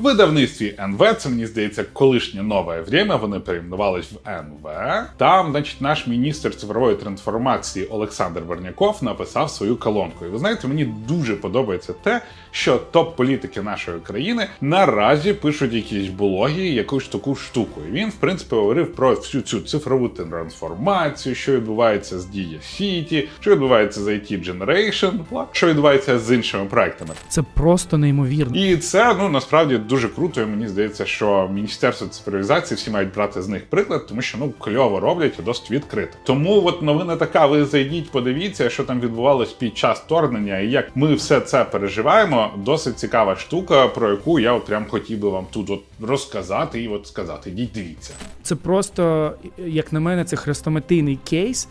Видавництві НВ, це мені здається, колишнє нове время. Вони перейменувались в НВ. Там, значить, наш міністр цифрової трансформації Олександр Верняков написав свою колонку. І ви знаєте, мені дуже подобається те, що топ-політики нашої країни наразі пишуть якісь блоги, якусь таку штуку. І він, в принципі, говорив про всю цю цифрову трансформацію, що відбувається з Дія Сіті, що відбувається з IT Generation, що відбувається з іншими проектами. Це просто неймовірно. І це ну насправді дуже круто. І мені здається, що міністерство цифровізації всі мають брати з них приклад, тому що ну кльово роблять і досить відкрито. Тому от новина така: ви зайдіть, подивіться, що там відбувалось під час вторгнення, і як ми все це переживаємо. Досить цікава штука, про яку я от прям хотів би вам тут от розказати і от сказати. Йдіть, дивіться. Це просто, як на мене, це хрестоматийний кейс.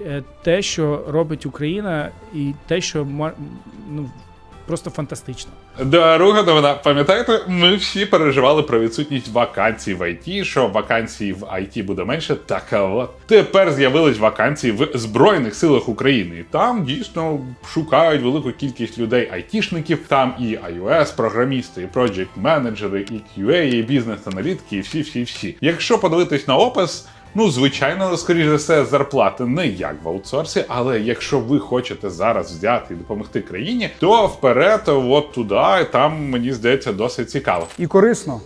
Е, Те, що робить Україна, і те, що ну, просто фантастично. Друга новина. Пам'ятаєте, ми всі переживали про відсутність вакансій в ІТ, що вакансій в ІТ буде менше. Так от тепер з'явились вакансії в Збройних силах України. Там дійсно шукають велику кількість людей айтішників. Там і iOS, програмісти, і project менеджери, і QA, і бізнес-аналітики, і всі, всі, всі. Якщо подивитись на опис. Ну, звичайно, скоріш за все, зарплати не як в аутсорсі, але якщо ви хочете зараз взяти і допомогти країні, то вперед, от туди, там мені здається досить цікаво. І корисно,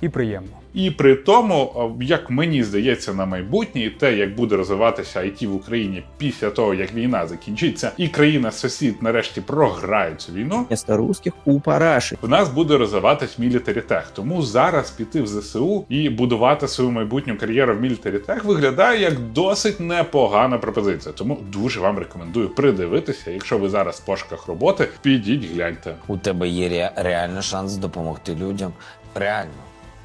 і приємно. І при тому, як мені здається, на майбутнє, і те, як буде розвиватися IT в Україні після того, як війна закінчиться, і країна сусід нарешті програє цю війну. вместо русских у параши. В нас буде розвиватись мілітарітех. Тому зараз піти в ЗСУ і будувати свою майбутню кар'єру в мілітарітех виглядає як досить непогана пропозиція. Тому дуже вам рекомендую придивитися. Якщо ви зараз в пошуках роботи, підіть гляньте. У тебе є ре- реально шанс допомогти людям. Реально.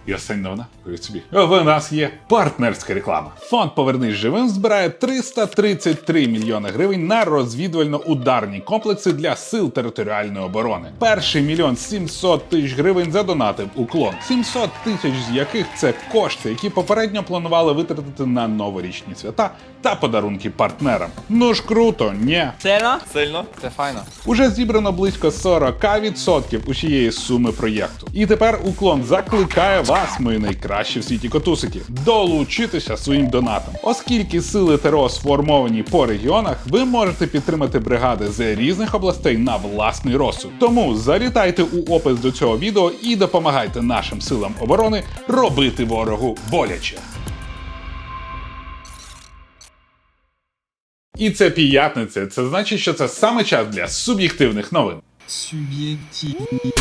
І остання новина, уявіть собі. В нас є партнерська реклама. Фонд Повернись живим збирає 333 мільйони гривень на розвідувально-ударні комплекси для сил територіальної оборони. Перший мільйон 700 тисяч гривень задонатив уклон. 700 тисяч з яких це кошти, які попередньо планували витратити на новорічні свята та подарунки партнерам. Ну ж круто, ні. Сильно? Сильно. Це файно. Уже зібрано близько 40% усієї суми проєкту. І тепер уклон закликає вас, мої найкращі в світі котусики, долучитися своїм донатом. Оскільки сили ТРО сформовані по регіонах, ви можете підтримати бригади з різних областей на власний розсуд. Тому залітайте у опис до цього відео і допомагайте нашим силам оборони робити ворогу боляче. І це п'ятниця. Це значить, що це саме час для суб'єктивних новин. Суб'єктивні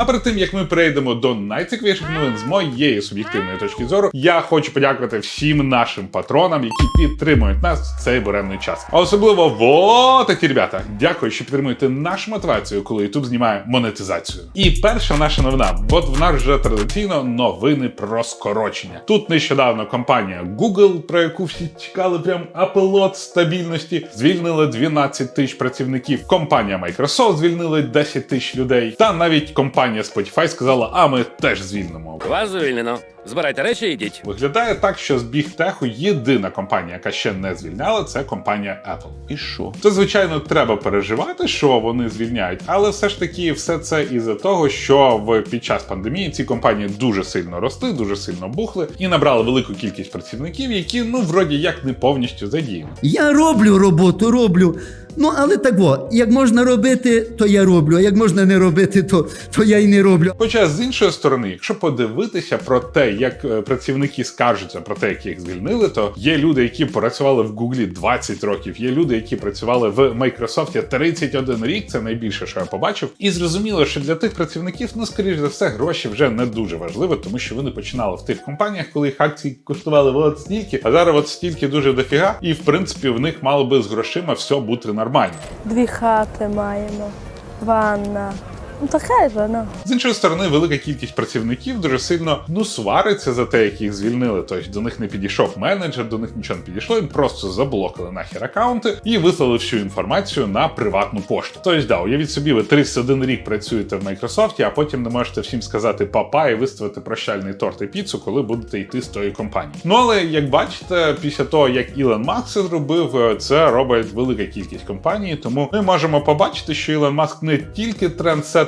А перед тим як ми перейдемо до найцікавіших новин з моєї суб'єктивної точки зору, я хочу подякувати всім нашим патронам, які підтримують нас в цей буремний час. А особливо вот такі ребята. Дякую, що підтримуєте нашу мотивацію, коли YouTube знімає монетизацію. І перша наша новина. От в нас вже традиційно новини про скорочення. Тут нещодавно компанія Google, про яку всі чекали прям апелот стабільності, звільнила 12 тисяч працівників. Компанія Microsoft звільнила 10 тисяч людей. Та навіть компанія Spotify сказала, а ми теж звільнимо. Вас звільнено. Збирайте речі і йдіть. Виглядає так, що з бігтеху єдина компанія, яка ще не звільняла, це компанія Apple. І що? Це звичайно треба переживати, що вони звільняють, але все ж таки, все це із-за того, що в під час пандемії ці компанії дуже сильно росли, дуже сильно бухли і набрали велику кількість працівників, які ну вроді як не повністю задіяні. Я роблю роботу, роблю. Ну, але так во, як можна робити, то я роблю, а як можна не робити, то, то я й не роблю. Хоча з іншої сторони, якщо подивитися про те, як е, працівники скаржаться про те, як їх звільнили, то є люди, які працювали в Гуглі 20 років, є люди, які працювали в Microsoft 31 рік. Це найбільше, що я побачив. І зрозуміло, що для тих працівників, ну скоріш за все, гроші вже не дуже важливі, тому що вони починали в тих компаніях, коли їх акції коштували от стільки, а зараз от стільки дуже дофіга, і в принципі в них мало би з грошима все бути нормально. Дві хати маємо, ванна, Ну, таке ж, ну. З іншої сторони, велика кількість працівників дуже сильно ну свариться за те, як їх звільнили. Тобто до них не підійшов менеджер, до них нічого не підійшло. Їм просто заблокали нахер аккаунти і вислали всю інформацію на приватну пошту. Тобто, да, уявіть собі, ви 31 рік працюєте в Майкрософті, а потім не можете всім сказати папа і виставити прощальний торт і піцу, коли будете йти з тої компанії. Ну але як бачите, після того як Ілон Маск це зробив, це робить велика кількість компаній. Тому ми можемо побачити, що Ілон Маск не тільки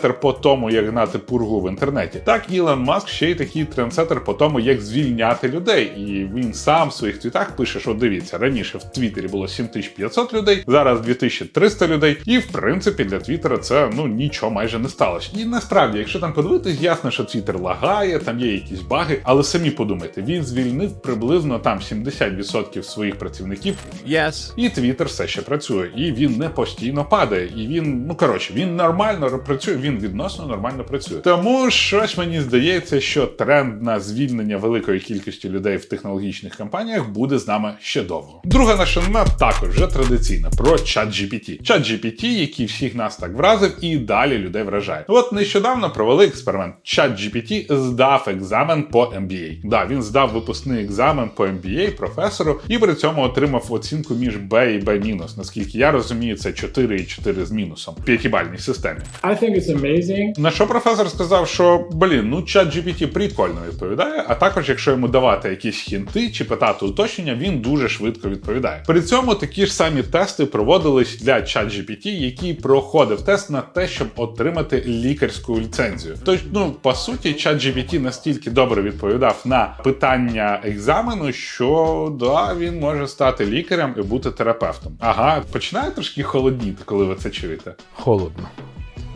трендсеттер по тому, як гнати пургу в інтернеті, так Ілон Маск ще й такий трендсеттер по тому, як звільняти людей. І він сам в своїх твітах пише, що дивіться, раніше в Твіттері було 7500 людей, зараз 2300 людей. І в принципі для Твіттера це ну нічого майже не сталося. І насправді, якщо там подивитись, ясно, що Твіттер лагає, там є якісь баги, але самі подумайте, він звільнив приблизно там 70% своїх працівників Yes. і Твіттер все ще працює, і він не постійно падає. І він, ну коротше, він нормально працює, він відносно нормально працює. Тому щось мені здається, що тренд на звільнення великої кількості людей в технологічних компаніях буде з нами ще довго. Друга наша новина також вже традиційна про ChatGPT. ChatGPT, який всіх нас так вразив, і далі людей вражає. От нещодавно провели експеримент. ChatGPT здав екзамен по MBA. Да, він здав випускний екзамен по MBA професору і при цьому отримав оцінку між B і B-. Наскільки я розумію, це 4 і 4 з мінусом в п'ятибальній системі. I think it's amazing. На що професор сказав, що блін, ну чат GPT прикольно відповідає, а також, якщо йому давати якісь хінти чи питати уточнення, він дуже швидко відповідає. При цьому такі ж самі тести проводились для чат GPT, який проходив тест на те, щоб отримати лікарську ліцензію. Тобто, ну по суті, чат GPT настільки добре відповідав на питання екзамену, що да, він може стати лікарем і бути терапевтом. Ага, починає трошки холодніти, коли ви це чуєте. Холодно.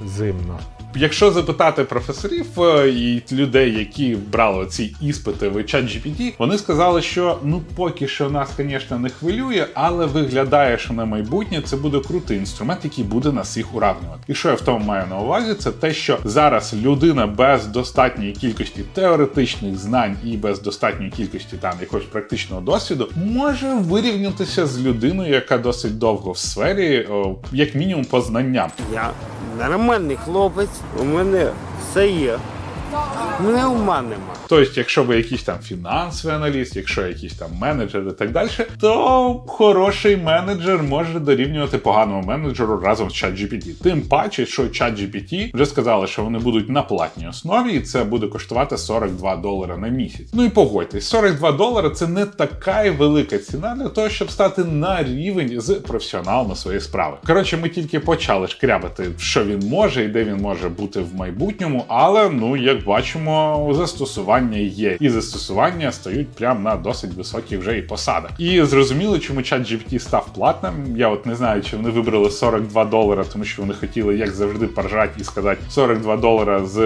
Зимно. Якщо запитати професорів е, і людей, які брали ці іспити в ChatGPT, вони сказали, що ну поки що нас, звісно, не хвилює, але виглядає, що на майбутнє це буде крутий інструмент, який буде нас всіх уравнювати. І що я в тому маю на увазі, це те, що зараз людина без достатньої кількості теоретичних знань і без достатньої кількості там якогось практичного досвіду може вирівнятися з людиною, яка досить довго в сфері, о, як мінімум по знанням. Я нормальний хлопець, у мене все є. Мене ума нема. Тобто, якщо ви якийсь там фінансовий аналіст, якщо якийсь там менеджер і так далі, то хороший менеджер може дорівнювати поганому менеджеру разом з ChatGPT. Тим паче, що ChatGPT вже сказали, що вони будуть на платній основі, і це буде коштувати 42 долари на місяць. Ну і погодьтесь, 42 долари це не така й велика ціна для того, щоб стати на рівень з професіоналом своєї справи. Коротше, ми тільки почали шкрябати, що він може і де він може бути в майбутньому, але ну як бачимо, застосування є, і застосування стають прямо на досить високих вже і посадах. І зрозуміло, чому чат GPT став платним. Я от не знаю, чи вони вибрали 42 долара, тому що вони хотіли, як завжди, поржати і сказати 42 долара з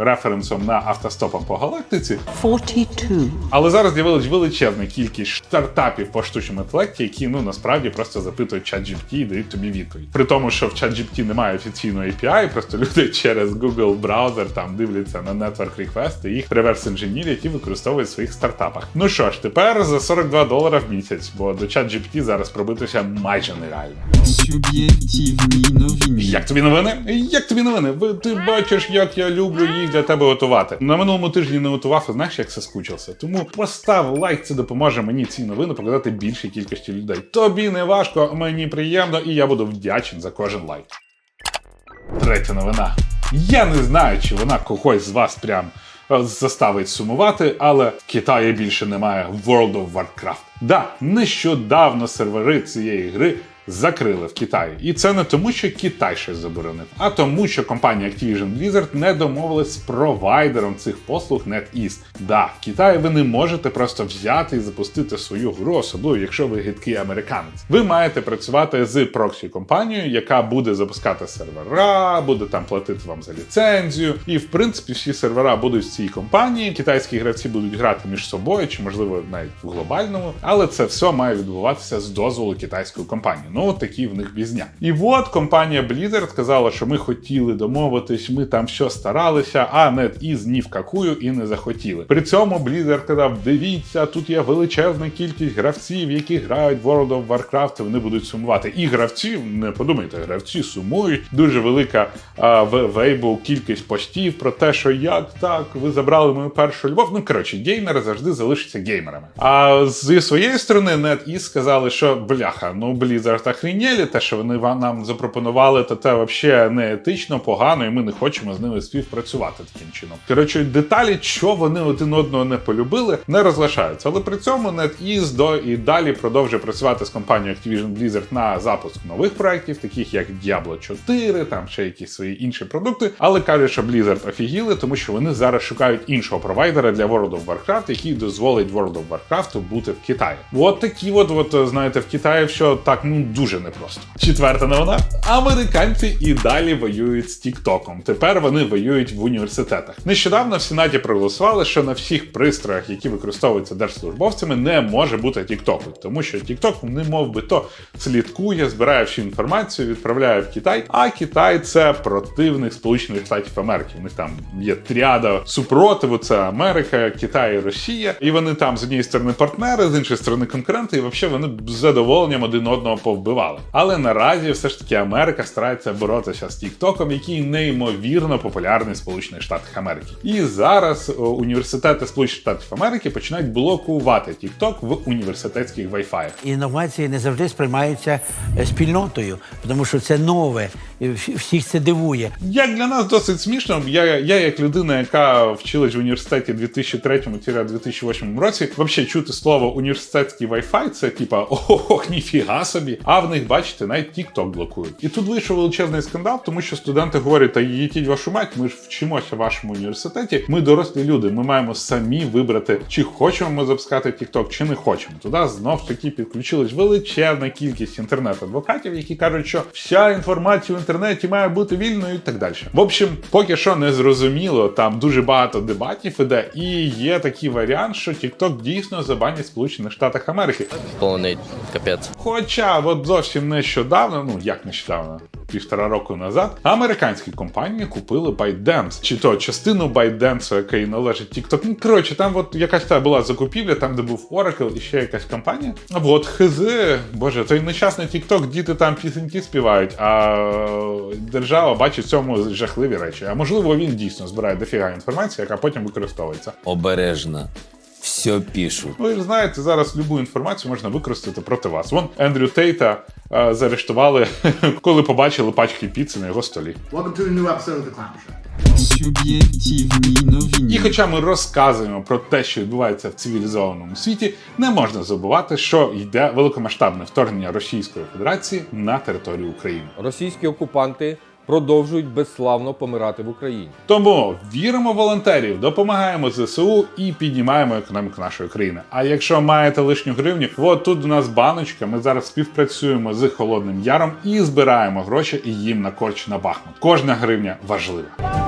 референсом на автостопом по галактиці. 42. Але зараз з'явилась величезна кількість стартапів по штучному інтелекті, які ну насправді просто запитують ChatGPT і дають тобі відповідь. При тому, що в ChatGPT немає офіційного API, просто люди через Google браузер там дивляться на network request і їх реверс інженірять і використовують в своїх стартапах. Ну що ж, тепер за 42 долара в місяць, бо до ChatGPT зараз пробитися майже нереально. Суб'єктивні новини. Як тобі новини? Як тобі новини? Ви ти бачиш, як я люблю їх для тебе готувати. На минулому тижні не готував, і знаєш, як соскучився. Тому постав лайк, це допоможе мені ці новини показати більшій кількості людей. Тобі не важко, мені приємно, і я буду вдячний за кожен лайк. Третя новина. Я не знаю, чи вона когось з вас прям е, заставить сумувати, але в Китаї більше немає World of Warcraft. Да, нещодавно сервери цієї гри закрили в Китаї. І це не тому, що Китай щось заборонив, а тому, що компанія Activision Blizzard не домовилась з провайдером цих послуг NetEase. Да, в Китаї ви не можете просто взяти і запустити свою гру, особливо якщо ви гидкий американець. Ви маєте працювати з проксі компанією, яка буде запускати сервера, буде там платити вам за ліцензію. І в принципі всі сервера будуть в цій компанії. Китайські гравці будуть грати між собою, чи можливо навіть в глобальному, але це все має відбуватися з дозволу китайської компанії. Ну, такі в них бізня. І от компанія Blizzard сказала, що ми хотіли домовитись, ми там все старалися, а NetEase ні в какую і не захотіли. При цьому Blizzard казав: дивіться, тут є величезна кількість гравців, які грають в World of Warcraft, вони будуть сумувати. І гравці, не подумайте, гравці сумують. Дуже велика а, в Weibo кількість постів про те, що як так, ви забрали мою першу любов. Ну коротше, геймери завжди залишаться геймерами. А зі своєї сторони, NetEase сказали, що бляха, ну Blizzard охренєлі, те, що вони нам запропонували, то це взагалі не етично, погано, і ми не хочемо з ними співпрацювати таким чином. Коротше, деталі, що вони один одного не полюбили, не розглашаються. Але при цьому NetEase до і далі продовжує працювати з компанією Activision Blizzard на запуск нових проєктів, таких як Diablo 4, там ще якісь свої інші продукти. Але кажуть, що Blizzard офігіли, тому що вони зараз шукають іншого провайдера для World of Warcraft, який дозволить World of Warcraft бути в Китаї. От такі, от, от знаєте, в Китаї що так ну дуже непросто. Четверта новина: американці і далі воюють з Тіктоком. Тепер вони воюють в університетах. Нещодавно в Сенаті проголосували, що на всіх пристроях, які використовуються держслужбовцями, не може бути Тіктоку, тому що Тікток, не мов би то слідкує, збирає всю інформацію, відправляє в Китай. А Китай це противник Сполучених Штатів Америки. У них там є тріада супротиву: це Америка, Китай і Росія. І вони там з однієї сторони партнери, з іншої сторони конкуренти, і взагалі вони з задоволенням один одного повбивали. Але наразі все ж таки Америка старається боротися з Тіктоком, який неймовірно популярний в Сполучених Штатах Америки. І зараз університети Сполучених Штатів Америки починають блокувати Тікток в університетських Wi-Fi. Інновації не завжди сприймаються е, спільнотою, тому що це нове, всіх це дивує. Як для нас досить смішно, я, я як людина, яка вчилась в університеті 2003-2008 році, взагалі чути слово університетський Wi-Fi, це типа ох, ніфіга собі. А в них, бачите, навіть TikTok блокують. І тут вийшов величезний скандал, тому що студенти говорять, та їдіть вашу мать, ми ж вчимося в вашому університеті. Ми дорослі люди, ми маємо самі вибрати, чи хочемо ми запускати TikTok, чи не хочемо. Туди знов таки підключилась величезна кількість інтернет-адвокатів, які кажуть, що вся інформація інтернеті має бути вільною і так далі. В общем, поки що не зрозуміло, там дуже багато дебатів іде, і є такий варіант, що TikTok дійсно забанять Сполучених Штатах Америки. Повний капець. Хоча от зовсім нещодавно, ну як нещодавно, півтора року назад, американські компанії купили ByteDance, чи то частину ByteDance, який належить TikTok. Ну коротше, там от якась та була закупівля, там де був Oracle і ще якась компанія. А от хз, боже, той нещасний TikTok, діти там пісеньки співають, а держава бачить в цьому жахливі речі. А можливо, він дійсно збирає дофіга інформації, яка потім використовується. Обережно. Все пишуть. Ви ж знаєте, зараз любу інформацію можна використати проти вас. Вон Ендрю Тейта заарештували, коли побачили пачки піци на його столі. Суб'єктивні новини. І хоча ми розказуємо про те, що відбувається в цивілізованому світі, не можна забувати, що йде великомасштабне вторгнення Російської Федерації на територію України. Російські окупанти продовжують безславно помирати в Україні. Тому віримо в волонтерів, допомагаємо ЗСУ і піднімаємо економіку нашої країни. А якщо маєте лишню гривню, от тут у нас баночка. Ми зараз співпрацюємо з Холодним Яром і збираємо гроші і їм на корч на Бахмут. Кожна гривня важлива.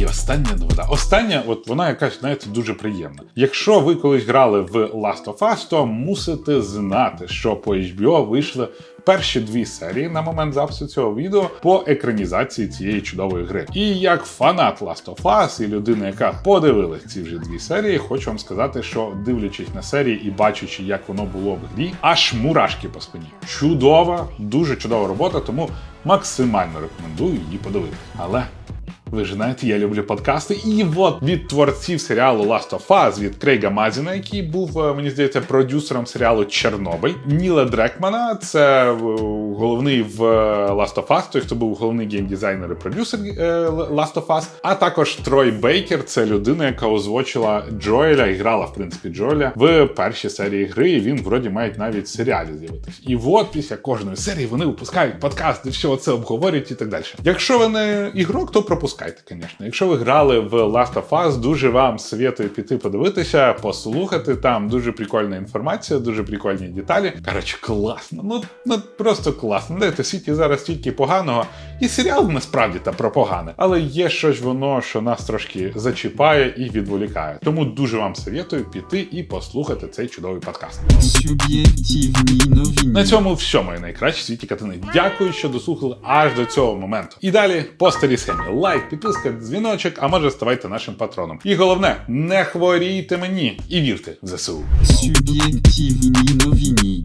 І остання новина. Остання, от вона якась, знаєте, дуже приємна. Якщо ви колись грали в Last of Us, то мусите знати, що по HBO вийшли перші дві серії на момент запису цього відео по екранізації цієї чудової гри. І як фанат Last of Us і людина, яка подивилась ці вже дві серії, хочу вам сказати, що дивлячись на серії і бачачи, як воно було в грі, аж мурашки по спині. Чудова, дуже чудова робота, тому максимально рекомендую її подивитися. Але ви ж знаєте, я люблю подкасти. І от від творців серіалу Last of Us, від Крейга Мазіна, який був, е, мені здається, продюсером серіалу Чорнобиль. Ніла Дрекмана, це е, головний в е, Last of Us, той, хто був головний геймдизайнер і продюсер Last of Us. А також Трой Бейкер, це людина, яка озвучила Джоеля і грала, в принципі, Джоеля в першій серії гри. І він вроді має навіть серіалі з'явитись. І от після кожної серії вони випускають подкаст, все це обговорюють і так далі. Якщо ви не ігрок, то пропускайте. Пропускайте, звісно. Якщо ви грали в Last of Us, дуже вам советую піти подивитися, послухати. Там дуже прикольна інформація, дуже прикольні деталі. Коротше, класно. Ну, ну просто класно. Де світі зараз тільки поганого. І серіал насправді та про погане, але є щось воно, що нас трошки зачіпає і відволікає. Тому дуже вам советую піти і послухати цей чудовий подкаст. Новини. На цьому все, мої найкращі світі катини. Дякую, що дослухали аж до цього моменту. І далі по старій схемі. Лайк, підписка, дзвіночок, а може ставайте нашим патроном. І головне, не хворійте мені і вірте в ЗСУ. Суб'єктивні новини.